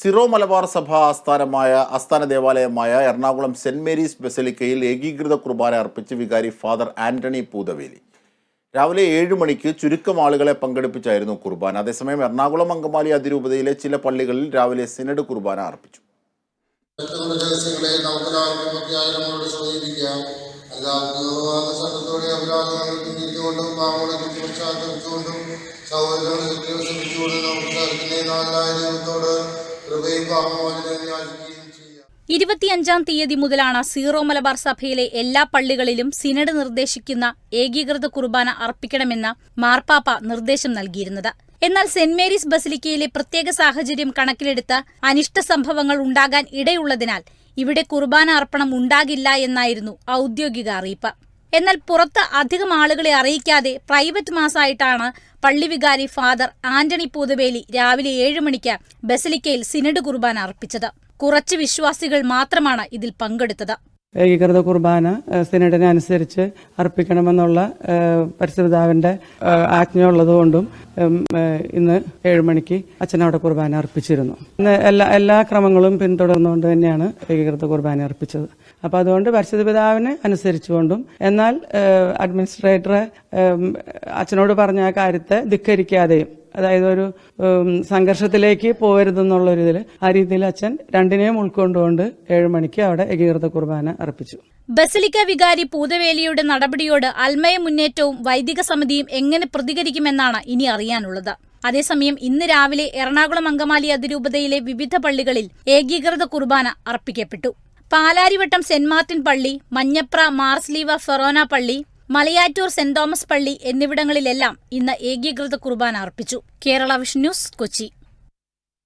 Syro Malabar സഭ ആസ്ഥാനമായ ആസ്ഥാന ദേവാലയമായ എറണാകുളം സെന്റ് മേരീസ് ബസലിക്കയിൽ ഏകീകൃത കുർബാന അർപ്പിച്ച് വികാരി ഫാദർ ആന്റണി പൂതവേലി. രാവിലെ ഏഴ് മണിക്ക് ചുരുക്കം ആളുകളെ പങ്കെടുപ്പിച്ചായിരുന്നു കുർബാന. അതേസമയം എറണാകുളം അങ്കമാലി അതിരൂപതയിലെ ചില പള്ളികളിൽ രാവിലെ സിനഡ് കുർബാന അർപ്പിച്ചു. സഹോദരങ്ങളെ നമുക്ക് ദൈവത്തോട് ഇരുപത്തിയഞ്ചാം തീയതി മുതലാണ് സീറോ മലബാർ സഭയിലെ എല്ലാ പള്ളികളിലും സിനഡ് നിർദ്ദേശിക്കുന്ന ഏകീകൃത കുർബാന അർപ്പിക്കണമെന്ന് മാർപ്പാപ്പ നിർദ്ദേശം നൽകിയിരുന്നത്. എന്നാൽ സെന്റ് മേരീസ് ബസിലിക്കയിലെ പ്രത്യേക സാഹചര്യം കണക്കിലെടുത്ത് അനിഷ്ട സംഭവങ്ങൾ ഉണ്ടാകാൻ ഇടയുള്ളതിനാൽ ഇവിടെ കുർബാന അർപ്പണം ഉണ്ടാകില്ല എന്നായിരുന്നു ഔദ്യോഗിക അറിയിപ്പ്. എന്നാൽ പുറത്ത് അധികം ആളുകളെ അറിയിക്കാതെ പ്രൈവറ്റ് മാസായിട്ടാണ് പള്ളി വികാരി ഫാദർ ആന്റണി പൂതവേലി രാവിലെ ഏഴ് മണിക്ക് ബസലിക്കയിൽ സിനഡ് കുർബാന അർപ്പിച്ചത്. കുറച്ച് വിശ്വാസികൾ മാത്രമാണ് ഇതിൽ പങ്കെടുത്തത്. ഏകീകൃത കുർബാന സിനഡിനനുസരിച്ച് അർപ്പിക്കണമെന്നുള്ള ഏഹ് ആജ്ഞയുള്ളതുകൊണ്ടും ഇന്ന് ഏഴ് മണിക്ക് അച്ഛനവിടെ കുർബാന അർപ്പിച്ചിരുന്നു. എല്ലാ എല്ലാ ക്രമങ്ങളും പിന്തുടർന്നുകൊണ്ട് തന്നെയാണ് ഏകീകൃത കുർബാന അർപ്പിച്ചത്. അപ്പൊ അതുകൊണ്ട് പരിശുദ്ധ പിതാവിന് അനുസരിച്ചുകൊണ്ടും എന്നാൽ അഡ്മിനിസ്ട്രേറ്റർ അച്ഛനോട് പറഞ്ഞ ആ കാര്യത്തെ ധിക്കരിക്കാതെയും അതായത് ഒരു സംഘർഷത്തിലേക്ക് പോകരുതെന്നുള്ള ഒരു ഇതിൽ ആ രീതിയിൽ അച്ഛൻ രണ്ടിനെയും ഉൾക്കൊണ്ടുകൊണ്ട് ഏഴ് മണിക്ക് അവിടെ ഏകീകൃത കുർബാന അർപ്പിച്ചു. ബസലിക്ക വികാരി പൂതവേലിയുടെ നടപടിയോട് അൽമയ മുന്നേറ്റവും വൈദിക സമിതിയും എങ്ങനെ പ്രതികരിക്കുമെന്നാണ് ഇനി അറിയാനുള്ളത്. അതേസമയം ഇന്ന് രാവിലെ എറണാകുളം അങ്കമാലി അതിരൂപതയിലെ വിവിധ പള്ളികളിൽ ഏകീകൃത കുർബാന അർപ്പിക്കപ്പെട്ടു. പാലാരിവട്ടം സെന്റ് മാർട്ടിൻ പള്ളി മഞ്ഞപ്ര മാർസ്ലീവ ഫെറോന പള്ളി മലയാറ്റൂർ സെന്റ് തോമസ് പള്ളി എന്നിവിടങ്ങളിലെല്ലാം ഇന്ന് ഏകീകൃത കുർബാന അർപ്പിച്ചു. Kerala vision news Kochi.